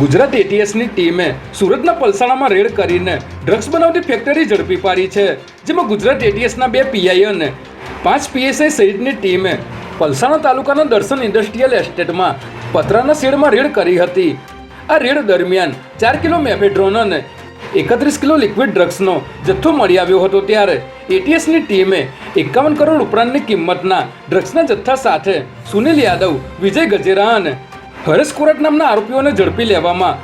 ગુજરાત એટીએસની ટીમે સુરતના પલસાણામાં રેડ કરીને ડ્રગ્સ બનાવતી ફેક્ટરી ઝડપી પાડી છે, જેમાં ગુજરાત એટીએસના બે પીઆઈ અને પાંચ પીએસઆઈ સહિતની ટીમે પલસાણા તાલુકાના દર્શન ઇન્ડસ્ટ્રીયલ એસ્ટેટમાં પતરાના શેડમાં રેડ કરી હતી. આ રેડ દરમિયાન ચાર કિલો મેફેડ્રોન અને એકત્રીસ કિલો લિક્વિડ ડ્રગ્સનો જથ્થો મળી આવ્યો હતો ત્યારે એટીએસની ટીમે એકાવન કરોડ ઉપરાંતની કિંમતના ડ્રગ્સના જથ્થા સાથે સુનિલ યાદવ, વિજય ગજેરા અને હરેશ કોરટ નામના આરોપીઓને ઝડપી લેવામાં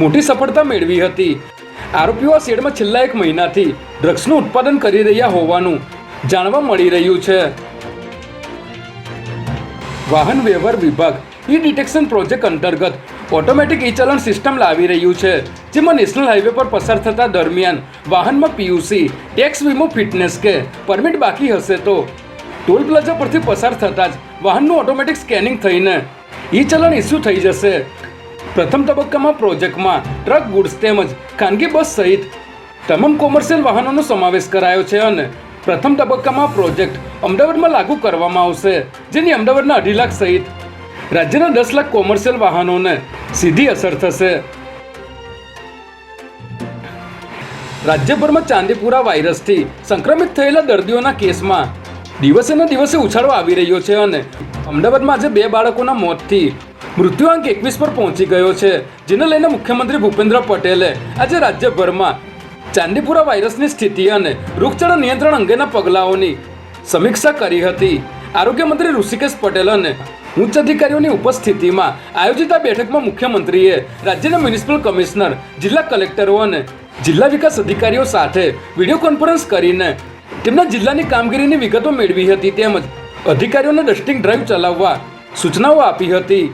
મોટી સફળતા મેળવી હતી. આરોપીઓ આ શેડમાં છેલ્લા એક મહિનાથી ડ્રગ્સનું ઉત્પાદન કરી રહ્યા હોવાનું જાણવા મળી રહ્યું છે. વાહન વ્યવહાર વિભાગ ઈ ડિટેક્શન પ્રોજેક્ટ અંતર્ગત ઓટોમેટિક ઈ ચલણ સિસ્ટમ લાવી રહ્યું છે, જેમાં નેશનલ હાઈવે પર પસાર થતા દરમિયાન વાહનમાં પીયુસી ટેક્સ વીમો, ફિટનેસ કે પરમિટ બાકી હશે તો ટોલ પ્લાઝા પરથી પસાર થતાં જ વાહનનું ઓટોમેટિક સ્કેનિંગ થઈને ઈ ચલણ ઇસ્યુ થઈ જશે. પ્રથમ તબક્કામાં પ્રોજેક્ટમાં ટ્રક ગુડ્સ તેમજ ખાનગી બસ સહિત તમામ કોમર્શિયલ વાહનોનો સમાવેશ કરાયો છે અને પ્રથમ તબક્કામાં પ્રોજેક્ટ અમદાવાદમાં લાગુ કરવામાં આવશે, જેની અમદાવાદના અઢી લાખ સહિત રાજ્યના દસ લાખ કોમર્શિયલ વાહનોને સીધી અસર થશે. રાજ્યભરમાં ચાંદીપુરા વાયરસથી સંક્રમિત થયેલા દર્દીઓના કેસમાં દિવસે ને દિવસે ઉછાળો આવી રહ્યો છે અને અમદાવાદમાં આજે બે બાળકોના મોતથી મૃત્યુઆંક એકવીસ પર પહોંચી ગયો છે, જેને લઈને મુખ્યમંત્રી ભૂપેન્દ્ર પટેલે આજે રાજ્યભરમાં ચાંદીપુરા વાયરસની સ્થિતિ અને રોગચાળા નિયંત્રણ અંગેના પગલાઓની સમીક્ષા કરી હતી. આરોગ્ય મંત્રી ઋષિકેશ પટેલ અને ઉચ્ચ અધિકારીઓની ઉપસ્થિતિમાં આયોજિત આ બેઠકમાં મુખ્યમંત્રીએ રાજ્યના મ્યુનિસિપલ કમિશનર, જિલ્લા કલેક્ટરો અને જિલ્લા વિકાસ અધિકારીઓ સાથે વીડિયો કોન્ફરન્સ કરીને તેમના જિલ્લાની કામગીરીની વિગતો મેળવી હતી તેમજ અધિકારીઓને ડસ્ટિંગ ડ્રાઈવ ચલાવવા સૂચનાઓ આપી હતી.